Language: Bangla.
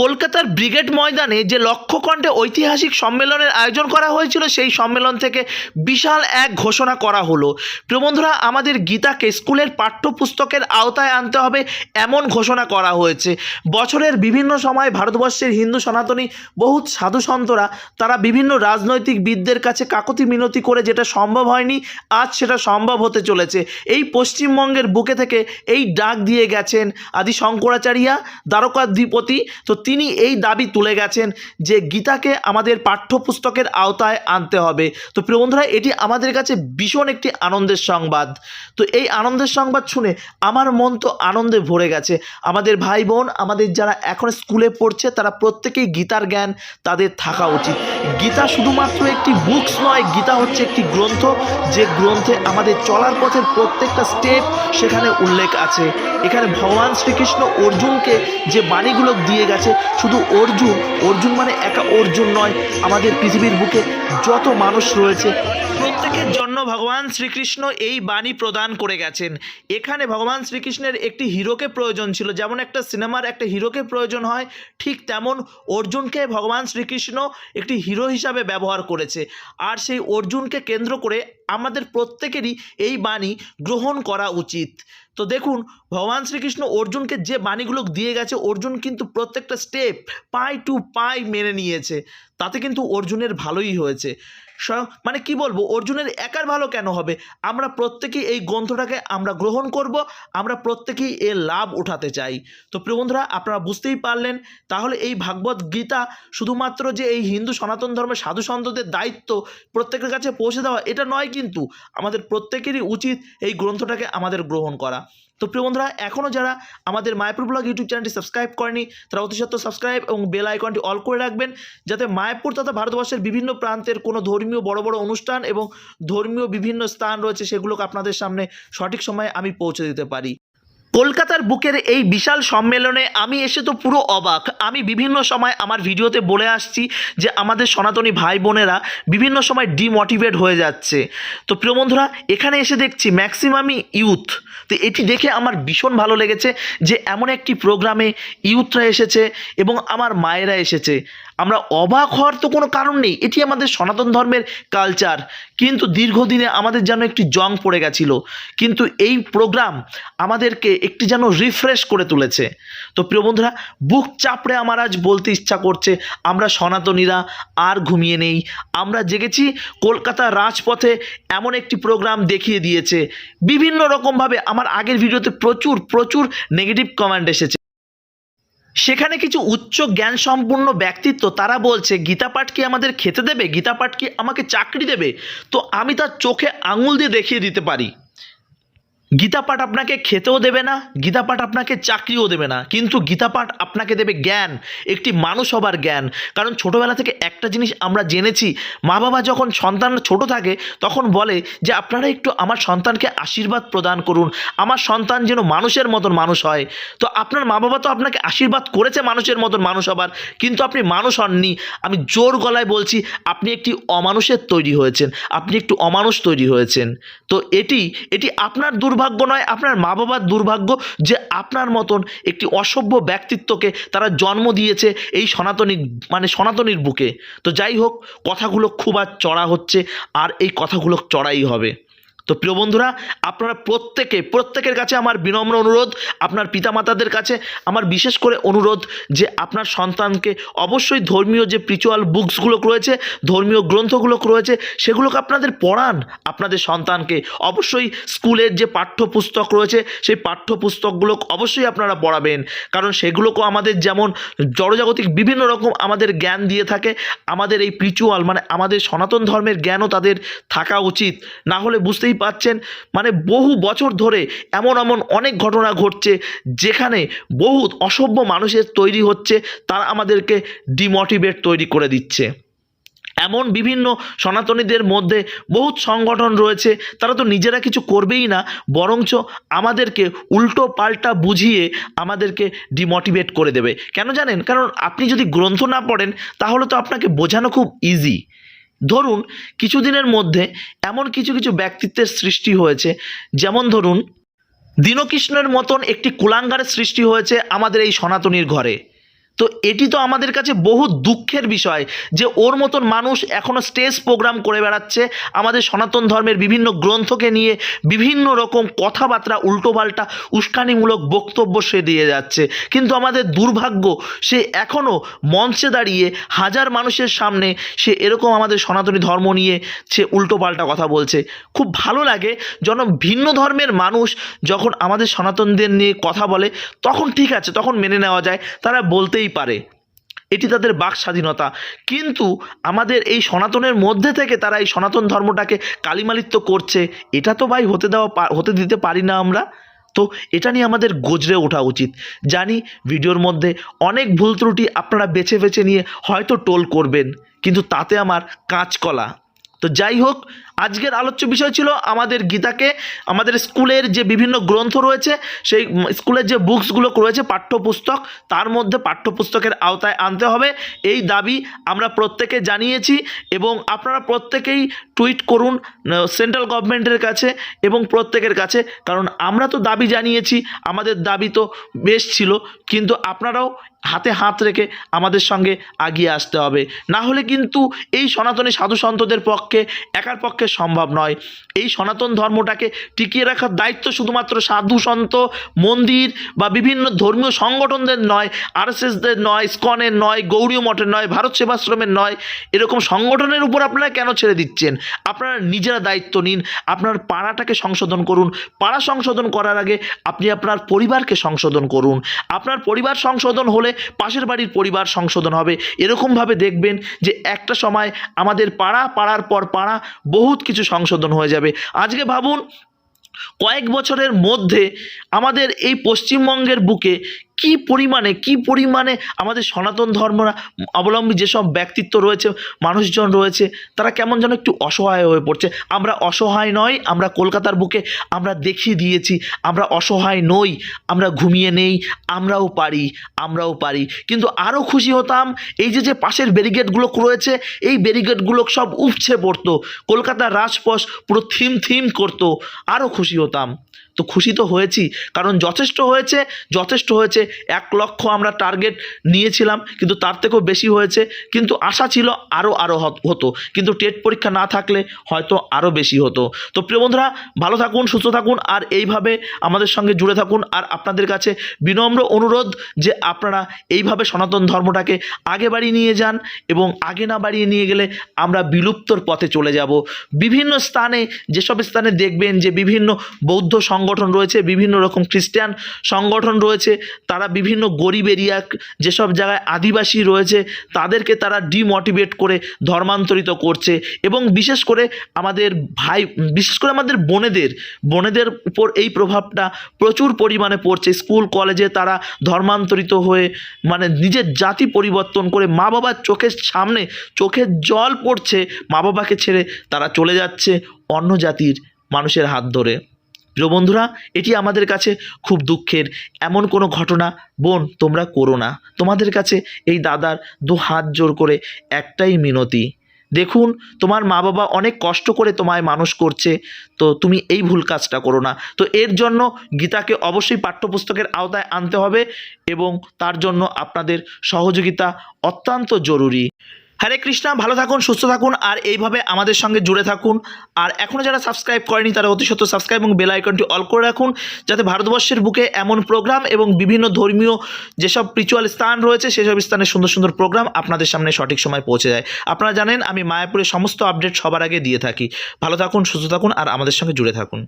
কলকাতার ব্রিগেড ময়দানে যে লক্ষ্যকণ্ঠে ঐতিহাসিক সম্মেলনের আয়োজন করা হয়েছিল, সেই সম্মেলন থেকে বিশাল এক ঘোষণা করা হলো। প্রিয় বন্ধুরা, আমাদের গীতাকে স্কুলের পাঠ্যপুস্তকের আওতায় আনতে হবে এমন ঘোষণা করা হয়েছে। বছরের বিভিন্ন সময় ভারতবর্ষের হিন্দু সনাতনী বহুত সাধু সন্তরা, তারা বিভিন্ন রাজনৈতিক বিদদের কাছে কাকতি মিনতি করে যেটা সম্ভব হয়নি, আজ সেটা সম্ভব হতে চলেছে। এই পশ্চিমবঙ্গের বুকে থেকে এই ডাক দিয়ে গেছেন আদি শঙ্করাচার্যা, দ্বারকাধিপতি, তো তিনি এই দাবি তুলে গেছেন যে গীতাকে আমাদের পাঠ্যপুস্তকের আওতায় আনতে হবে। তো প্রিয় বন্ধুরা, এটি আমাদের কাছে ভীষণ একটি আনন্দের সংবাদ। তো এই আনন্দের সংবাদ শুনে আমার মন তো আনন্দে ভরে গেছে। আমাদের ভাই বোন আমাদের যারা এখন স্কুলে পড়ছে, তারা প্রত্যেকেই গীতার জ্ঞান তাদের থাকা উচিত। গীতা শুধুমাত্র একটি বুকস নয়, গীতা হচ্ছে একটি গ্রন্থ। যে গ্রন্থে আমাদের চলার পথের প্রত্যেকটা স্টেপ সেখানে উল্লেখ আছে। এখানে ভগবান শ্রীকৃষ্ণ অর্জুনকে যে বাণীগুলো দিয়ে গেছে শুধু অর্জুন অর্জুন মানে একা অর্জুন নয়, আমাদের পৃথিবীর বুকে যত মানুষ রয়েছে প্রত্যেকের জন্য ভগবান শ্রীকৃষ্ণ এই বাণী প্রদান করে গেছেন। এখানে ভগবান শ্রীকৃষ্ণের একটি হিরোকে প্রয়োজন ছিল, যেমন একটা সিনেমার একটা হিরোকে প্রয়োজন হয়, ঠিক তেমন অর্জুনকে ভগবান শ্রীকৃষ্ণ একটি হিরো হিসাবে ব্যবহার করেছে। আর সেই অর্জুনকে কেন্দ্র করে আমাদের প্রত্যেকেরই এই বাণী গ্রহণ করা উচিত। তো দেখুন, ভগবান শ্রীকৃষ্ণ অর্জুনকে যে বাণীগুলো দিয়ে গেছে, অর্জুন কিন্তু প্রত্যেকটা স্টেপ পাই টু পাই মেনে নিয়েছে। তাতে কিন্তু অর্জুনের ভালোই হয়েছে। স- মানে কি বলব, অর্জুনের একার ভালো কেন হবে? আমরা প্রত্যেকেই এই গ্রন্থটাকে আমরা গ্রহণ করব, আমরা প্রত্যেকেই এর লাভ উঠাতে চাই। তো প্রিয় বন্ধুরা, আপনারা বুঝতেই পারলেন, তাহলে এই ভাগবত গীতা শুধুমাত্র যে এই হিন্দু সনাতন ধর্মের সাধু সন্তদের দায়িত্ব প্রত্যেকের কাছে পৌঁছে দেওয়া, এটা নয় কিন্তু, আমাদের প্রত্যেকেরই উচিত এই গ্রন্থটাকে আমাদের গ্রহণ করা। তো প্রিয় বন্ধুরা এখনও যারা আমাদের মায়াপুর ব্লগ ইউটিউব চ্যানেলটি সাবস্ক্রাইব করেনি, তারা অতি সত্ত্বর সাবস্ক্রাইব এবং বেল আইকনটি অল করে রাখবেন যাতে মায়াপুর তথা ভারতবর্ষের বিভিন্ন প্রান্তের কোনো ধর্মীয় বড় বড় অনুষ্ঠান এবং ধর্মীয় বিভিন্ন স্থান রয়েছে সেগুলোকে আপনাদের সামনে সঠিক সময়ে আমি পৌঁছে দিতে পারি। কলকাতার বুকের এই বিশাল সম্মেলনে আমি এসে তো পুরো অবাক। আমি বিভিন্ন সময় আমার ভিডিওতে বলে আসছি যে আমাদের সনাতনী ভাই বোনেরা বিভিন্ন সময় ডিমোটিভেট হয়ে যাচ্ছে। তো প্রিয় বন্ধুরা, এখানে এসে দেখছি ম্যাক্সিমামই ইউথ তো এটি দেখে আমার ভীষণ ভালো লেগেছে যে এমন একটি প্রোগ্রামে ইউথরা এসেছে এবং আমার মায়েরা এসেছে। আমরা অবাক হওয়ার তো কোনো কারণ নেই। এটি আমাদের সনাতন ধর্মের কালচার কিন্তু দীর্ঘদিনে আমাদের যেন একটি জং পড়ে গেছিল। কিন্তু এই প্রোগ্রাম আমাদেরকে একটি যেন রিফ্রেশ করে তুলেছে। তো প্রিয় বন্ধুরা, বুক চাপড়ে আমার আজ বলতে ইচ্ছা করছে, আমরা সনাতনীরা আর ঘুমিয়ে নেই। আমরা জেগেছি কলকাতার রাজপথে এমন একটি প্রোগ্রাম দেখিয়ে দিয়েছে। বিভিন্ন রকমভাবে আমার আগের ভিডিওতে প্রচুর প্রচুর নেগেটিভ কমেন্ট এসেছে। সেখানে কিছু উচ্চ জ্ঞান সম্পূর্ণ ব্যক্তিত্ব, তারা বলছে, গীতা পাঠ কি আমাদের খেতে দেবে? গীতা পাঠ কি আমাকে চাকরি দেবে? তো আমি তার চোখে আঙুল দিয়ে দেখিয়ে দিতে পারি। গীতা পাঠ আপনাকে খেতেও দেবে না গীতা পাঠ আপনাকে চাকরিও দেবে না, কিন্তু গীতা পাঠ আপনাকে দেবে জ্ঞান, একটি মানুষ হবার জ্ঞান। কারণ ছোটোবেলা থেকে একটা জিনিস আমরা জেনেছি মা বাবা যখন সন্তান ছোট থাকে, তখন বলে যে, আপনারা একটু আমার সন্তানকে আশীর্বাদ প্রদান করুন, আমার সন্তান যেন মানুষের মতন মানুষ হয়। তো আপনার মা বাবা তো আপনাকে আশীর্বাদ করেছে মানুষের মতন মানুষ হবার, কিন্তু আপনি মানুষ হননি। আমি জোর গলায় বলছি, আপনি একটি অমানুষের তৈরি হয়েছেন, আপনি একটু অমানুষ তৈরি হয়েছেন। তো এটি এটি আপনার দুর্ভাগ্য নয়, আপনার মা বাবার দুর্ভাগ্য যে আপনার মতন একটি অসভ্য ব্যক্তিত্বকে তারা জন্ম দিয়েছে এই সনাতনী মানে সনাতনীর বুকে। তো যাই হোক, কথাগুলো খুব আর চড়া হচ্ছে, আর এই কথাগুলো চড়াই হবে। তো প্রিয় বন্ধুরা, আপনারা প্রত্যেকে, প্রত্যেকের কাছে আমার বিনম্র অনুরোধ, আপনার পিতামাতাদের কাছে আমার বিশেষ করে অনুরোধ যে আপনার সন্তানকে অবশ্যই ধর্মীয় যে প্রিচুয়াল বুকসগুলো রয়েছে, ধর্মীয় গ্রন্থগুলো রয়েছে, সেগুলোকে আপনাদের পড়ান, আপনাদের সন্তানকে। অবশ্যই স্কুলের যে পাঠ্যপুস্তক রয়েছে, সেই পাঠ্যপুস্তকগুলো অবশ্যই আপনারা পড়াবেন। কারণ সেগুলোকেও আমাদের যেমন জড়জাগতিক বিভিন্ন রকম আমাদের জ্ঞান দিয়ে থাকে, আমাদের এই প্রিচুয়াল মানে আমাদের সনাতন ধর্মের জ্ঞানও তাদের থাকা উচিত। না হলে বুঝতেই পাচ্ছেন। মানে বহু বছর ধরে এমন এমন অনেক ঘটনা ঘটছে, যেখানে বহু অসভ্য মানুষের তৈরি হচ্ছে, তারা আমাদেরকে ডিমোটিভেট তৈরি করে দিচ্ছে। এমন বিভিন্ন সনাতনীদের মধ্যে বহুত সংগঠন রয়েছে, তারা তো নিজেরা কিছু করবেই না, বরঞ্চ আমাদেরকে উল্টো পাল্টা বুঝিয়ে আমাদেরকে ডিমোটিভেট করে দেবে। কেন জানেন? কারণ আপনি যদি গ্রন্থ না পড়েন, তাহলে তো আপনাকে বোঝানো খুব ইজি ধরুন কিছুদিনের মধ্যে এমন কিছু কিছু ব্যক্তিত্বের সৃষ্টি হয়েছে, যেমন ধরুন দীনকৃষ্ণের মতন একটি কুলাঙ্গারের সৃষ্টি হয়েছে আমাদের এই সনাতনীর ঘরে। তো এটি তো আমাদের কাছে বহু দুঃখের বিষয় যে ওর মতন মানুষ এখনও স্টেজ প্রোগ্রাম করে বেড়াচ্ছে, আমাদের সনাতন ধর্মের বিভিন্ন গ্রন্থকে নিয়ে বিভিন্ন রকম কথাবার্তা, উল্টোপাল্টা, উস্কানিমূলক বক্তব্য সে দিয়ে যাচ্ছে। কিন্তু আমাদের দুর্ভাগ্য, সে এখনও মঞ্চে দাঁড়িয়ে হাজার মানুষের সামনে সে এরকম আমাদের সনাতনী ধর্ম নিয়ে সে উল্টোপাল্টা কথা বলছে। খুব ভালো লাগে যখন ভিন্ন ধর্মের মানুষ যখন আমাদের সনাতনদের নিয়ে কথা বলে, তখন ঠিক আছে, তখন মেনে নেওয়া যায়, তারা বলতেই পারে। এটি তাদের বাক স্বাধীনতা। কিন্তু আমাদের এই সনাতনের মধ্যে থেকে তারা এই সনাতন ধর্মটাকে কালিমালিত্য করছে, এটা তো ভাই হতে দেওয়া হতে দিতে পারি না আমরা। তো এটা নিয়ে আমাদের গজরে ওঠা উচিত। জানি ভিডিওর মধ্যে অনেক ভুল ত্রুটি আপনারা বেছে বেছে নিয়ে হয়তো টোল করবেন, কিন্তু তাতে আমার কাঁচকলা। তো যাই হোক আজকের আলোচ্য বিষয় ছিল আমাদের গীতাকে, আমাদের স্কুলের যে বিভিন্ন গ্রন্থ রয়েছে, সেই স্কুলের যে বুকসগুলো রয়েছে, পাঠ্যপুস্তক, তার মধ্যে পাঠ্যপুস্তকের আওতায় আনতে হবে। এই দাবি আমরা প্রত্যেকে জানিয়েছি এবং আপনারা প্রত্যেকেই টুইট করুন সেন্ট্রাল গভর্নমেন্টের কাছে এবং প্রত্যেকের কাছে, কারণ আমরা তো দাবি জানিয়েছি, আমাদের দাবি তো বেশ ছিল, কিন্তু আপনারাও হাতে হাত রেখে আমাদের সঙ্গে আগিয়ে আসতে হবে। না হলে কিন্তু এই সনাতনী সাধু সন্তদের পক্ষে, একার পক্ষে সম্ভব নয়। এই সনাতন ধর্মটাকে টিকিয়ে রাখার দায়িত্ব শুধুমাত্র সাধু সন্ত, মন্দির বা বিভিন্ন ধর্মীয় সংগঠনদের নয়, আরএসএসদের নয় স্কনের নয়, গৌরীয় মঠের নয়, ভারত সেবাশ্রমের নয়, এরকম সংগঠনের উপর আপনারা কেন ছেড়ে দিচ্ছেন? আপনারা নিজেরা দায়িত্ব নিন, আপনার পাড়াটাকে সংশোধন করুন। পাড়া সংশোধন করার আগে আপনি আপনার পরিবারকে সংশোধন করুন। আপনার পরিবার সংশোধন হলে পাশের বাড়ির পরিবার সংশোধন হবে। এরকমভাবে দেখবেন যে একটা সময় আমাদের পাড়া, পাড়ার পর পাড়া বহুত কিছু সংশোধন হয়ে যাবে। আজকে ভাবুন কয়েক বছরের মধ্যে আমাদের এই পশ্চিমবঙ্গের বুকে কি পরিমাণে কি পরিমাণে আমাদের সনাতন ধর্মরা অবলম্বী যেসব ব্যক্তিত্ব রয়েছে, মানুষজন রয়েছে, তারা কেমন যেন একটু অসহায় হয়ে পড়ছে। আমরা অসহায় নয় আমরা কলকাতার বুকে আমরা দেখিয়ে দিয়েছি, আমরা অসহায় নই, আমরা ঘুমিয়ে নেই, আমরাও পারি আমরাও পারি। কিন্তু আরও খুশি হতাম এই যে যে পাশের ব্যারিগেডগুলো রয়েছে, এই ব্যারিগেডগুলো সব উপছে পড়তো। কলকাতার রাজপথ পুরো থিম থিম করতো। আরও খুশি হতাম। তো খুশি তো হয়েছি, কারণ যথেষ্ট হয়েছে যথেষ্ট হয়েছে। এক লক্ষ আমরা টার্গেট নিয়েছিলাম, কিন্তু তার থেকেও বেশি হয়েছে। কিন্তু আশা ছিল আরও আরও হতো কিন্তু টেট পরীক্ষা না থাকলে হয়তো আরও বেশি হতো। তো প্রিয় বন্ধুরা, ভালো থাকুন, সুস্থ থাকুন, আর এইভাবে আমাদের সঙ্গে জুড়ে থাকুন। আর আপনাদের কাছে বিনম্র অনুরোধ যে আপনারা এইভাবে সনাতন ধর্মটাকে আগে বাড়িয়ে নিয়ে যান এবং আগে না বাড়িয়ে নিয়ে গেলে আমরা বিলুপ্তর পথে চলে যাব। বিভিন্ন স্থানে, যেসব স্থানে দেখবেন যে বিভিন্ন বৌদ্ধ সংগঠন রয়েছে, বিভিন্ন রকম খ্রিস্টান সংগঠন রয়েছে, তারা বিভিন্ন গরিব এরিয়া যেসব জায়গায় আদিবাসী রয়েছে, তাদেরকে তারা ডিমোটিভেট করে ধর্মান্তরিত করছে এবং বিশেষ করে আমাদের ভাই, বিশেষ করে আমাদের বোনেদের বোনেদের উপর এই প্রভাবটা প্রচুর পরিমাণে পড়ছে। স্কুল, কলেজে তারা ধর্মান্তরিত হয়ে মানে নিজের জাতি পরিবর্তন করে মা বাবার চোখের সামনে চোখের জল পড়ছে মা বাবাকে ছেড়ে তারা চলে যাচ্ছে অন্য জাতির মানুষের হাত ধরে। প্রিয় বন্ধুরা, এটি আমাদের কাছে খুব দুঃখের এমন কোনো ঘটনা। বোন, তোমরা করো না। তোমাদের কাছে এই দাদার দু হাত জোর করে একটাই মিনতি। দেখুন, তোমার মা বাবা অনেক কষ্ট করে তোমায় মানুষ করছে, তো তুমি এই ভুল কাজটা করো না। তো এর জন্য গীতাকে অবশ্যই পাঠ্যপুস্তকের আওতায় আনতে হবে এবং তার জন্য আপনাদের সহযোগিতা অত্যন্ত জরুরি। হরে কৃষ্ণা, ভালো থাকুন, সুস্থ থাকুন, আর এইভাবে আমাদের সঙ্গে জুড়ে থাকুন। আর এখনও যারা সাবস্ক্রাইব করেনি, তারা অতি সত্য সাবস্ক্রাইব এবং বেল আইকনটি অল করে রাখুন, যাতে ভারতবর্ষের বুকে এমন প্রোগ্রাম এবং বিভিন্ন ধর্মীয় যেসব রিচুয়াল স্থান রয়েছে, সেসব স্থানে সুন্দর সুন্দর প্রোগ্রাম আপনাদের সামনে সঠিক সময় পৌঁছে যায়। আপনারা জানেন, আমি মায়াপুরের সমস্ত আপডেট সবার আগে দিয়ে থাকি। ভালো থাকুন, সুস্থ থাকুন, আর আমাদের সঙ্গে জুড়ে থাকুন।